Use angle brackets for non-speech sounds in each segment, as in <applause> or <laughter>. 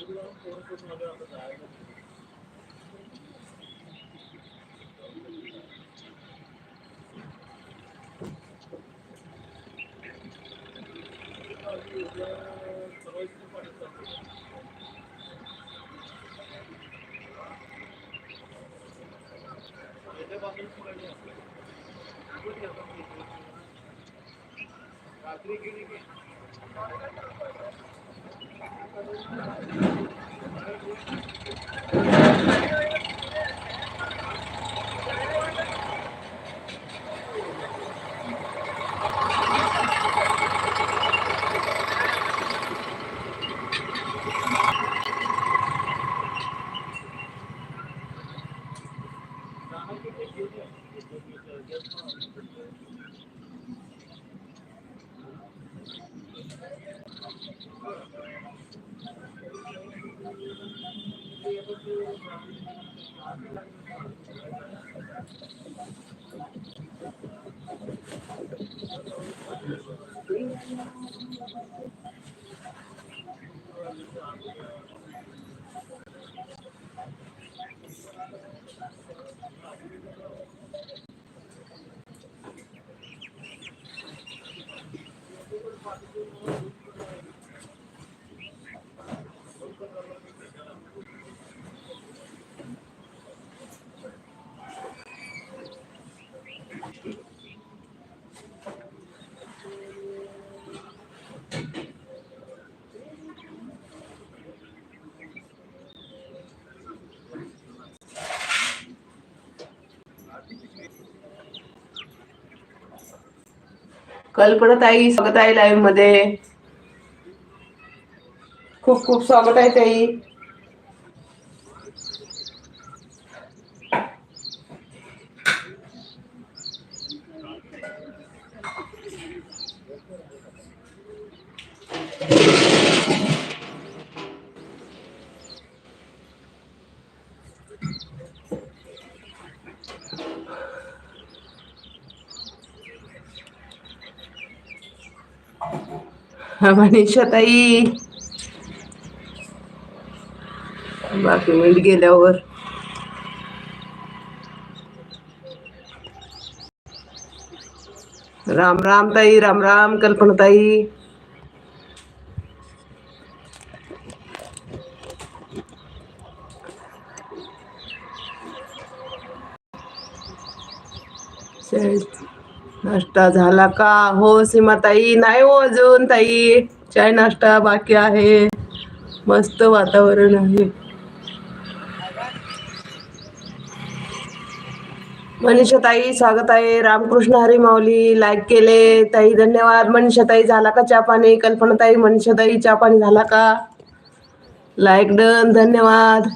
कल्पना ताई स्वागत आहे लाईव्हमध्ये. खूप खूप स्वागत आहे ताई. मनीषा ताई बाकी मिनिट गेल्यावर. राम राम ताई राम राम कल्पनाताई ताई नाश्ता झाला का? हो सीमाताई. नाही हो अजून ताई. चाय नाश्ता बाकी आहे. मस्त वातावरण आहे. मनीषा ताई स्वागत आहे. रामकृष्ण हरी माऊली लाईक केले. ताई धन्यवाद. मनीषा ताई झाला का चहा पाणी? कल्पना ताई मनीषा ताई चहा पाणी झाला का? लाईक डन धन्यवाद.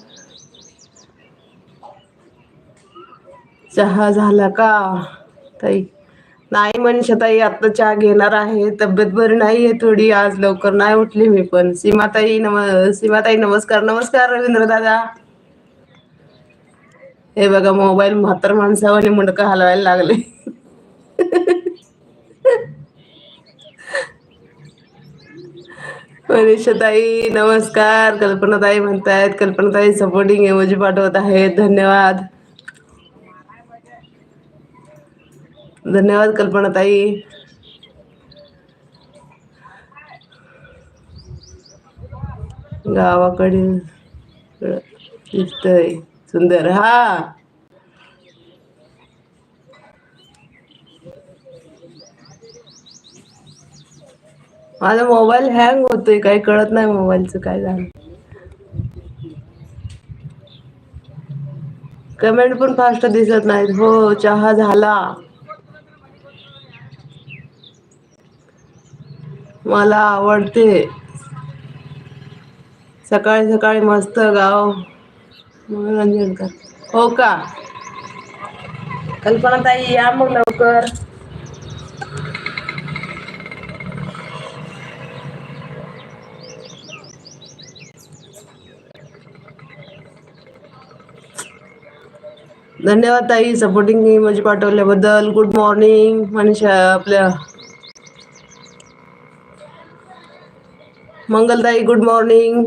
चहा झाला का ताई? नाही मनीषाताई आता चहा घेणार आहे तब्येत बरी नाही आहे थोडी आज लवकर नाही उठली मी पण. सीमाताई नम सीमाताई नमस्कार नमस्कार रवींद्र दादा. हे बघा मोबाईल म्हातार माणसावाने मुंडका हलवायला लागले. मनीषाताई नमस्कार. कल्पनाताई म्हणतायत कल्पनाताई सपोर्टिंग एमोजी पाठवत आहेत. धन्यवाद. धन्यवाद कल्पनाताई गावाकडील दिसतय सुंदर हा. माझा मोबाईल हँग होतोय काही कळत नाही मोबाईलचं काय झालं. कमेंट पण फास्ट दिसत नाहीत. हो चहा झाला. मला आवडते. सकाळी सकाळी मस्त गाव मनोरंजन कर. हो का? कल्पना ताई या मग लवकर. धन्यवाद ताई सपोर्टिंग इमेज पाठवल्याबद्दल. गुड मॉर्निंग मनीषा आपल्या मंगलताई गुड मॉर्निंग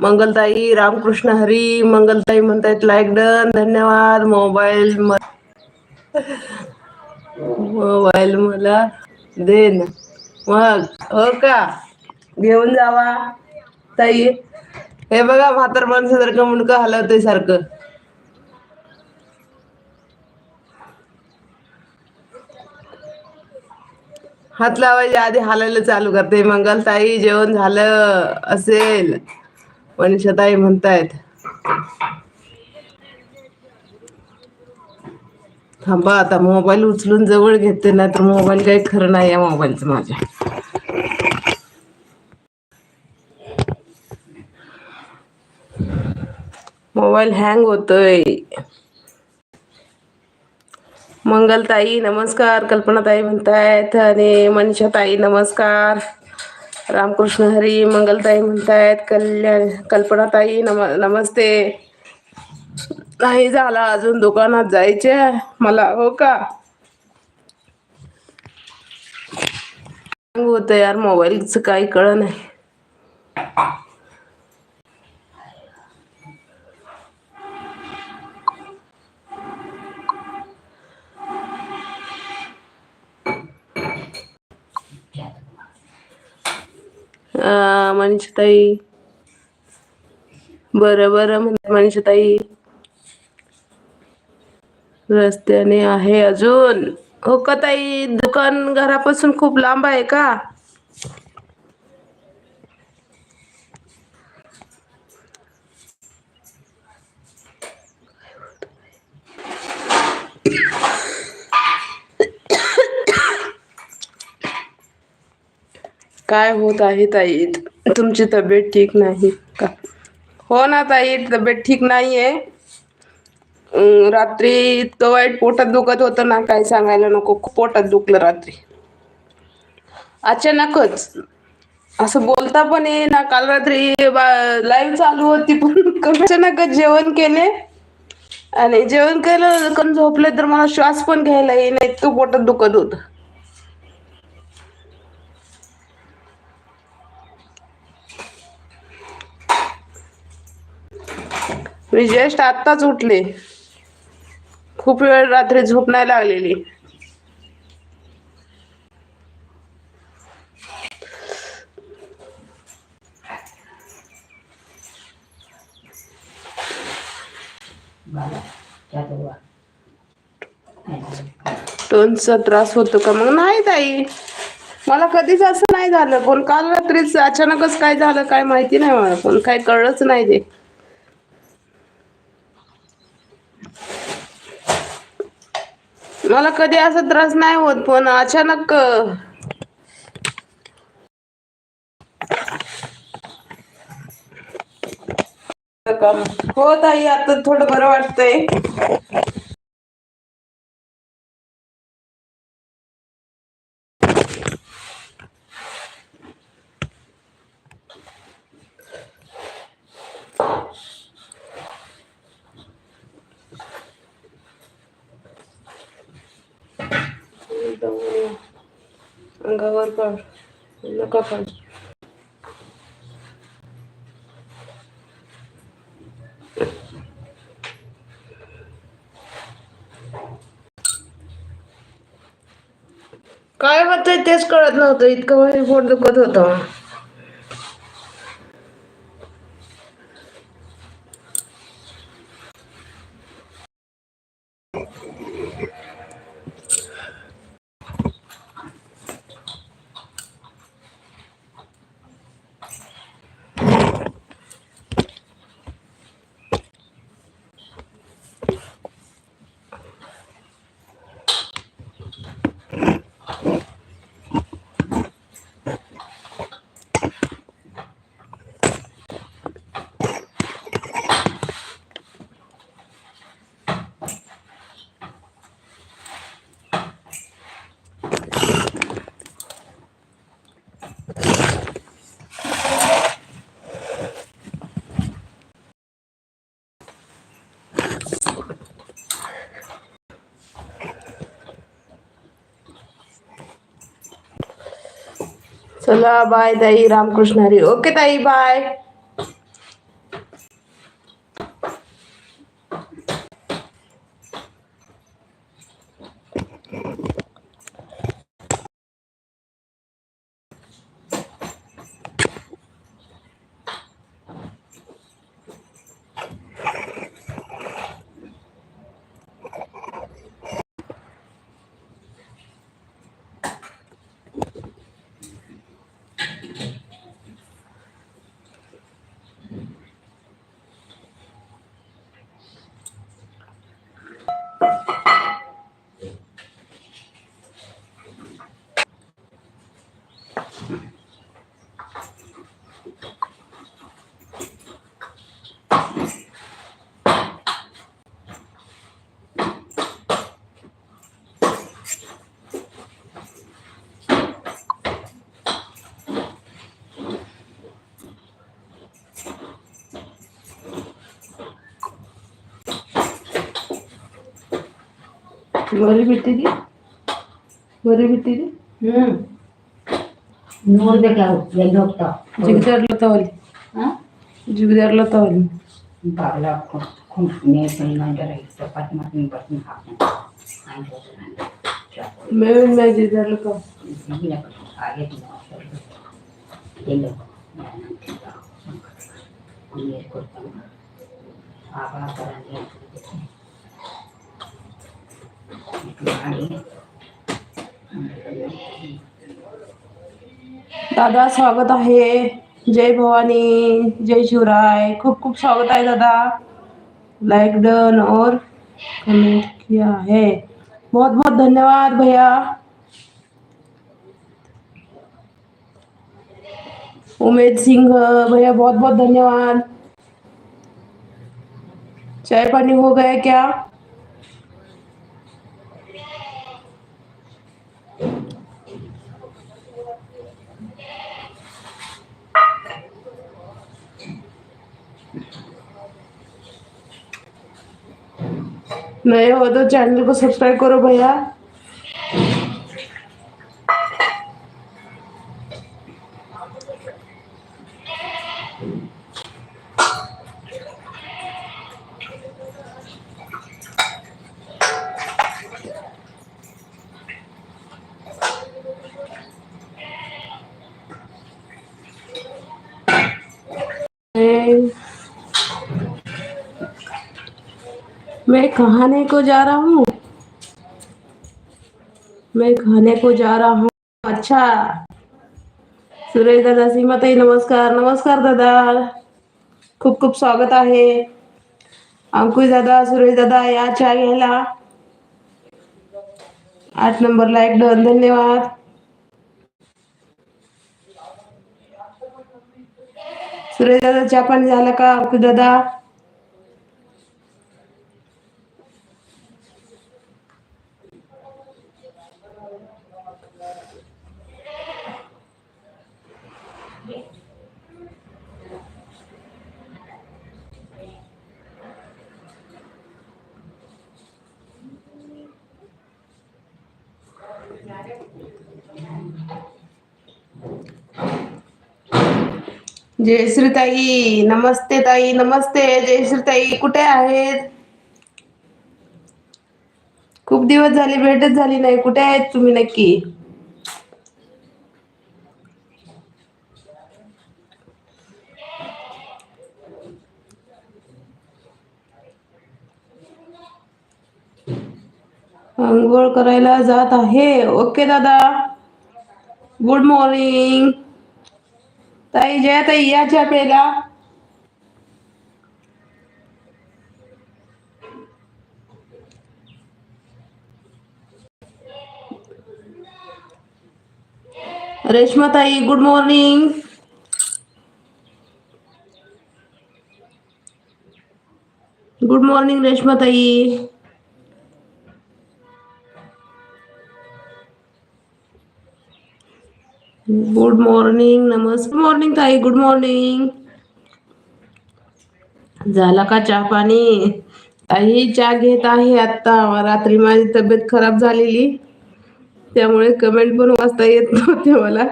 मंगलताई रामकृष्ण हरी. मंगलताई म्हणतायत लाईक डन धन्यवाद. मोबाईल म मोबाईल मला दे ना मग हो का? घेऊन जावा. ताई हे बघा म्हातार माणसासारखं मुंडकं हलवतंय सारखं. हात लावायच्या आधी हालायला चालू करते. मंगलताई जेवण झालं असेल. वनिषाताई म्हणतायत. थांबा आता मोबाईल उचलून जवळ घेते ना तर मोबाईल काही खरं नाही या मोबाईलचं माझ्या. मोबाईल हँग होतोय. मंगलताई नमस्कार कल्पनाताई म्हणतायत आणि मनीषाताई नमस्कार रामकृष्ण हरी मंगलताई म्हणतायत कल्याण कल्पनाताई नम नमस्ते नाही झाला अजून दुकानात जायचे मला हो का हँग होतं यार मोबाईलचं काही कळ नाही मनीषाताई. बरं बरं म्हणते मनीषाताई. रस्त्याने आहे अजून. हो का ताई दुकान घरापासून खूप लांब आहे का? काय होत आहे ताई? तुमची तब्येत ठीक नाही का? हो ना ताई तब्येत ठीक नाहीये. रात्री इतकं वाईट पोटात दुखत होतं ना काय सांगायला नको खूप पोटात दुखलं रात्री. अचानकच असं बोलता पण ये ना काल रात्री लाईव्ह चालू होती पण <laughs> अचानकच जेवण केले. आणि जेवण केलं कण झोपले तर मला श्वास पण घ्यायला येईल इतकं पोटात दुखत होतं. मी जस्ट आत्ताच उठले. खूप वेळ रात्री झोप नाही लागलेली. टोनचा त्रास होतो का? मग नाही ताई. मला कधीच असं नाही झालं. पण काल रात्रीच अचानकच काय झालं काय माहिती नाही मला. पण काय कळलंच नाही ते. मला कधी असा त्रास नाही होत पण अचानक हो ताई आता थोडं बरं वाटतंय. अंगावर काढ नका काढ काय होतंय तेच कळत नव्हतं. इतकं भारी पोट दुखत होतं. चला बाय ताई. रामकृष्ण हरी. ओके ताई बाय ಬರಿ ಬಿಟ್ಟಿದಿ ಬರಿ ಬಿಟ್ಟಿದಿ ಹ್ಮ್ ನೋಡ್ಬೇಕು ಅವು ಎಲ್ಲಿ ಹೋಗ್ತಾವ ಜಿಗದಾಡ್ಲತ್ತವಲ್ಲಿ ಹಾಂ ಜಿಗದಾಡ್ಲತ್ತವಲ್ಲಿ ಬಾಗಿಲ ಹಾಕೊಂಡು ಕುಂತು ನೇಸಲ್ಲಿ ನಂತರ ಚಪಾತಿ ಮಾಡ್ತೀನಿ ಬರ್ತೀನಿ ಹಾಕ್ತೀನಿ ಆಯ್ತು ಹೋದ್ರೆ ನಂಗೆ ಚಾಕು ಮೇವಿನ ಮ್ಯಾಗ ಜಿಗದಾಡ್ಲತ್ತವ ಇಲ್ಲ ಹಾಗೆ ಎಲ್ಲೋ ನೀರು ಕೊಡ್ತಾನೆ ಆಗ ಥರ ನೀರು ಕುಡಿಬೇಕು ಮಾಡಿ दादा, स्वागत आहे. जय भवानी, जय शिवराय. खूप खूप स्वागत आहे दादा. लाइक डन और कमेंट किया है. बहुत बहुत धन्यवाद भैया. उमेद सिंह, भैया, बहुत बहुत धन्यवाद. चाय पानी हो गया क्या? नए हो तो चैनल को सब्सक्राइब करो भैया. मैं खाने को जा रहा हूँ। मैं खाने को जा रहा हूँ। अच्छा। सुरेश दादा सीमाताई नमस्कार नमस्कार दादा। खूप खूप स्वागत आहे। अंकुश दादा, सुरेश दादा, या चहा घ्यायला? आठ नंबर लाईक डन, धन्यवाद. सुरेश दादा, चहा पाणी का, अंकुश दादा? जयश्री ताई नमस्ते ताई नमस्ते जयश्री ताई कुठे आहेत? खूप दिवस झाले भेटच झाली नाही. कुठे आहेत तुम्ही नक्की? अंघोळ करायला जात आहे. ओके दादा गुड मॉर्निंग. ताई जया ताई या चहा प्यायला रेश्मा ताई good morning. Good morning Reshma ताई। गुड मॉर्निंग नमस्कार. मॉर्निंग ताई. गुड मॉर्निंग झाला का चहा पाणी? ताई चहा घेत आहे आता रात्री माझी तब्येत खराब झालेली. त्यामुळे कमेंट पण वाचता येत नव्हते मला.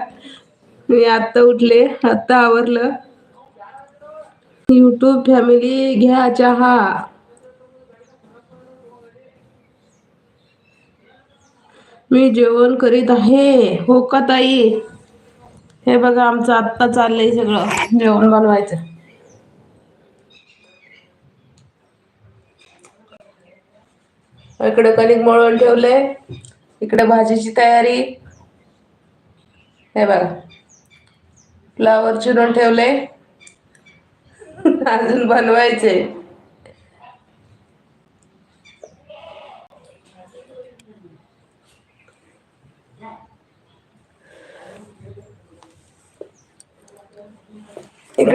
मी आत्ता उठले. आत्ता आवरलं. युट्यूब फॅमिली घ्या चहा. मी जेवण करीत आहे. हो का ताई? हे बघा आमचं आत्ता चाललंय सगळं. जेवण बनवायचं. इकडे कणिक मळून ठेवले इकडे भाजीची तयारी. हे बघा. फ्लावर चिरून ठेवले <laughs> अजून बनवायचे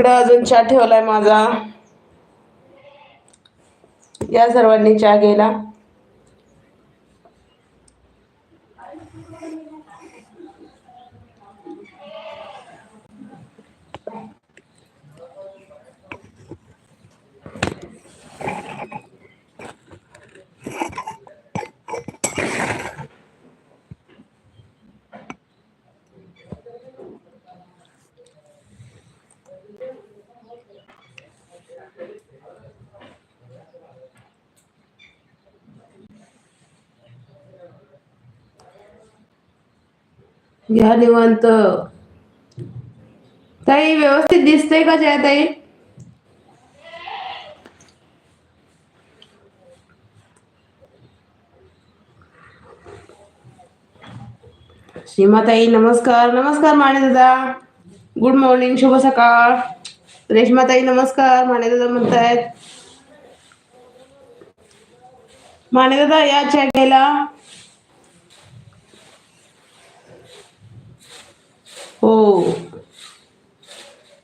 इकडं अजून चहा ठेवलाय माझा. या सर्वांनी चहा घ्यायला. घ्या निवांत. ताई व्यवस्थित दिसतंय का जया ताई? सीमाताई नमस्कार. नमस्कार माने दादा. गुड मॉर्निंग शुभ सकाळ. रेश्माताई नमस्कार. माने दादा म्हणतायत. माने दादा या चहा घ्यायला. हो.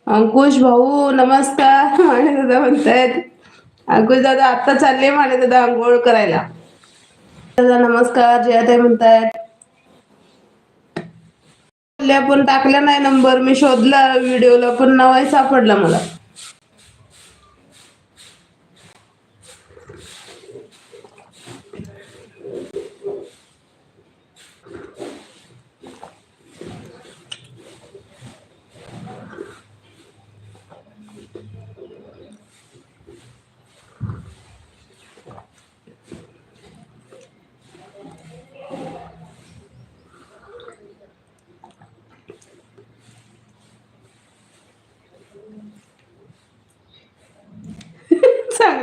अंकुश भाऊ नमस्कार माने दादा म्हणतायत. अंकुश दादा आता चालले माने दादा आंघोळ करायला. दादा नमस्कार जयाताई म्हणतायत. पण टाकला नाही नंबर मी शोधला व्हिडिओला पण नाव सापडला मला.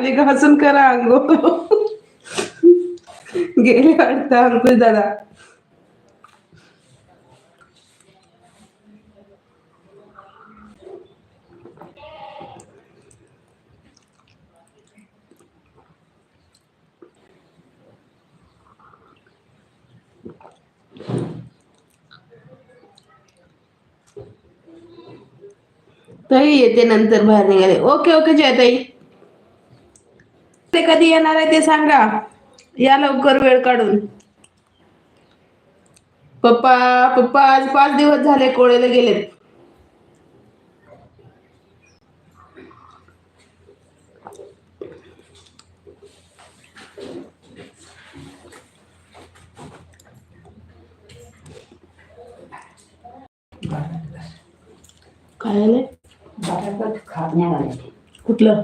चांगली घासून करा अंघोळ गेले वाटतं अंकुश दादा. ताई येते नंतर बाहेर निघाले. ओके ओके जय ताई ते कधी येणार आहे ते सांगा. या लवकर वेळ काढून. पप्पा पप्पा आज पाच दिवस झाले कोळेला गेलेत. काय आले कुठलं?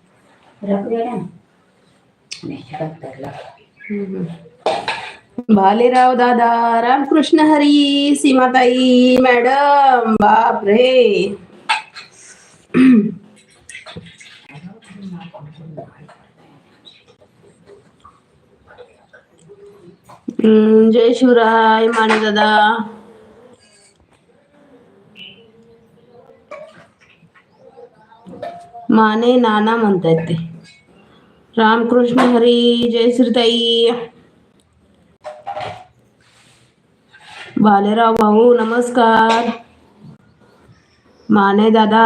भालेराव दादा रामकृष्ण हरी सीमाताई मॅडम बाप रे हम्म, जय शिवराय माने दादा. माने नाना म्हणतायत ते रामकृष्ण हरी, जय श्रीताई। बालेराव भाऊ, नमस्कार। माने दादा।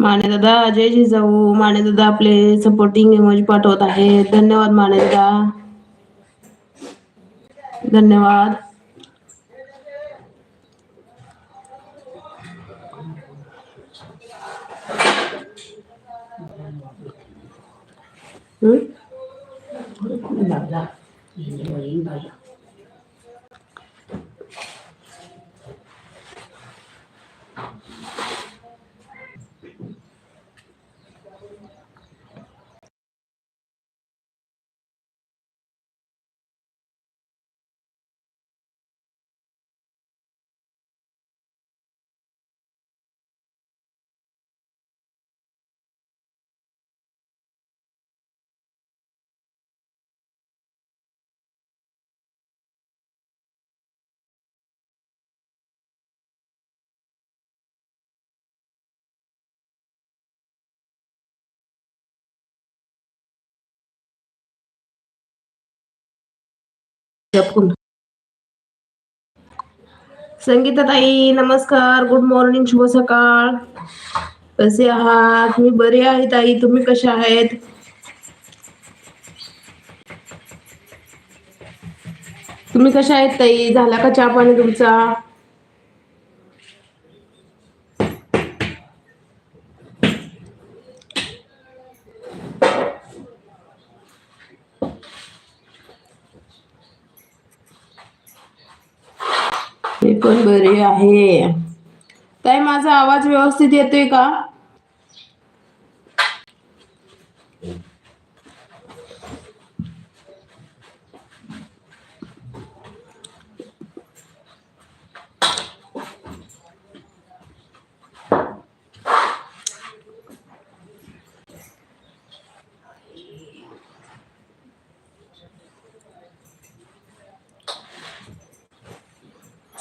माने दादा, जय जिजाऊ। माने दादा, आपले सपोर्टिंग इमोजी पाठवत आहेत. धन्यवाद माने दादा। धन्यवाद हम्म? बाबा संगीता ताई नमस्कार. गुड मॉर्निंग शुभ सकाळ. कसे आहात? मी बरी आहे ताई. तुम्ही कशा आहेत? तुम्ही कशा आहेत ताई? झाला का चहा पाणी तुमचा मी पण बरी आहे. ताई माझा आवाज व्यवस्थित येतोय का?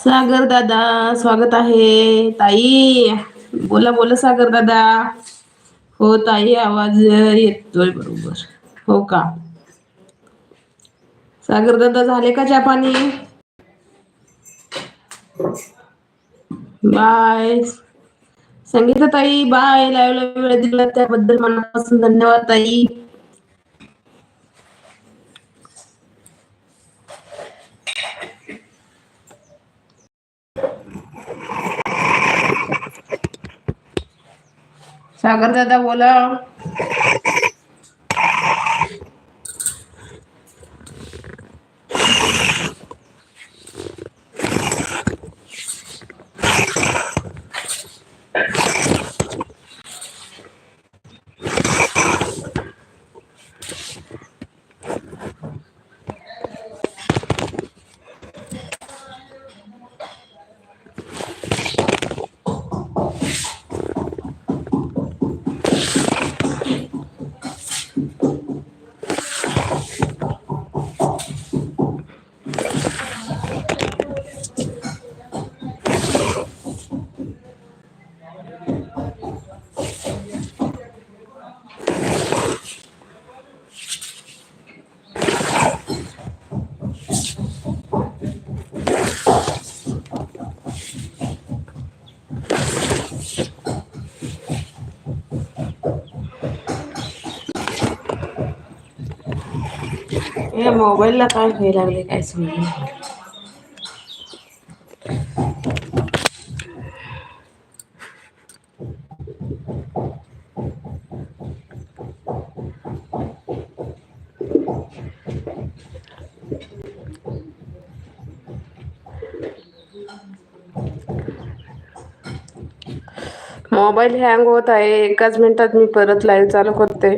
सागर दादा स्वागत आहे. ताई बोला बोला सागर दादा. हो ताई आवाज येतोय बरोबर. हो का? सागर दादा झाले का चहा पाणी? बाय. संगीता ताई बाय. लाईव्ह वेळ दिला त्याबद्दल मनापासून धन्यवाद ताई. सागर दादा बोला. या मोबाईलला काय व्हायला लागले काय समजा मोबाईल हँग होत आहे. एकाच मिनिटात मी परत लाईव्ह चालू करते.